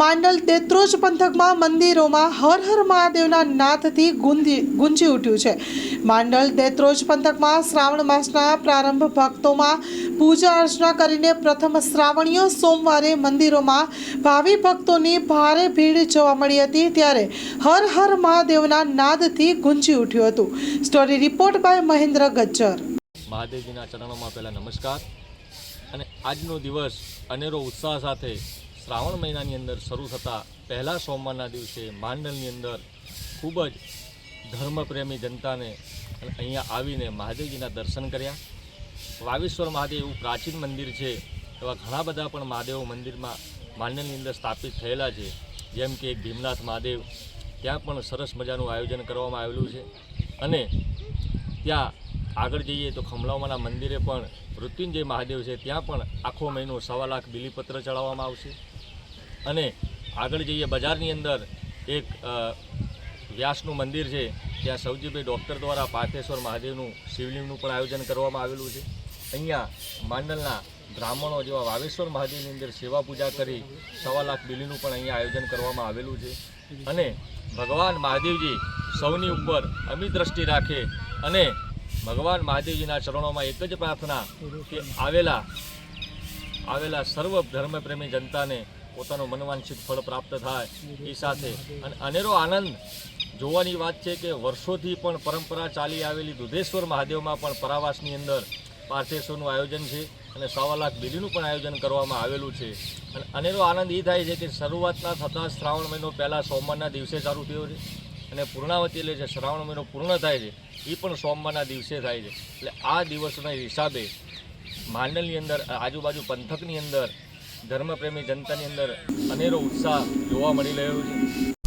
માંડલ દેત્રોજ પંથકમાં મંદિરોમાં હર હર મહાદેવના નાદથી ગુંજી ગુંજી ઉઠ્યું છે. માંડલ દેત્રોજ પંથકમાં શ્રાવણ માસના પ્રારંભ ભક્તોમાં પૂજા અર્ચના કરીને પ્રથમ શ્રાવણીય સોમવારે મંદિરોમાં ભાવિ ભક્તોની ભારે ભીડ જોવા મળી હતી ત્યારે હર હર મહાદેવના નાદથી ગુંજી ઉઠ્યું હતું. Story report by Mahendra Gajjar. મહાદેવજીના ચરણોમાં પહેલાં નમસ્કાર. અને આજનો દિવસ અનેરો ઉત્સાહ સાથે શ્રાવણ મહિનાની અંદર શરૂ થતા પહેલા સોમવારના દિવસે માંડલની અંદર ખૂબ જ ધર્મપ્રેમી જનતાને અહીંયા આવીને મહાદેવજીના દર્શન કર્યા. વાવેશ્વર મહાદેવ એવું પ્રાચીન મંદિર છે, એવા ઘણા બધા પણ મહાદેવ મંદિરમાં માંડલની અંદર સ્થાપિત થયેલા છે. જેમ કે ભીમનાથ મહાદેવ, ત્યાં પણ સરસ મજાનું આયોજન કરવામાં આવેલું છે. અને ત્યાં આગળ જઈએ તો ખમલાઓમાંના મંદિરે પણ મૃત્યુંજય મહાદેવ છે, ત્યાં પણ આખો મહિનો સવા લાખ બિલીપત્ર ચડાવવામાં આવશે. અને આગળ જઈએ બજારની અંદર, એક વ્યાસનું મંદિર છે, ત્યાં સૌજીભાઈ ડૉક્ટર દ્વારા પાર્થેશ્વર મહાદેવનું શિવલિંગનું પણ આયોજન કરવામાં આવેલું છે. અહીંયા માંડલના બ્રાહ્મણો જેવા વાવેશ્વર મહાદેવની અંદર સેવા પૂજા કરી સવા લાખ બિલીનું પણ અહીંયા આયોજન કરવામાં આવેલું છે. અને ભગવાન મહાદેવજી સૌની ઉપર અમી દ્રષ્ટિ રાખે અને ભગવાન મહાદેવજીના ચરણોમાં એક જ પ્રાર્થના કે આવેલા આવેલા સર્વ ધર્મપ્રેમી જનતાને પોતાનું મનવાંછિત ફળ પ્રાપ્ત થાય એ સાથે. અને અનેરો આનંદ જોવાની વાત છે કે વર્ષોથી પણ પરંપરા ચાલી આવેલી દુધેશ્વર મહાદેવમાં પણ પરાવાસની અંદર પાર્થેશ્વરનું આયોજન છે અને સવા લાખ બિલીનું પણ આયોજન કરવામાં આવેલું છે. અને અનેરો આનંદ એ થાય છે કે શરૂઆતના થતાં શ્રાવણ મહિનો પહેલાં સોમવારના દિવસે ચાલુ થયો છે અને પૂર્ણાવતી એટલે જે શ્રાવણ મહિનો પૂર્ણ થાય છે એ પણ સોમવારના દિવસે થાય છે. એટલે આ દિવસના હિસાબે માંડલની અંદર, આજુબાજુ પંથકની અંદર ધર્મપ્રેમી જનતાની અંદર અનેરો ઉત્સાહ જોવા મળી રહ્યો છે.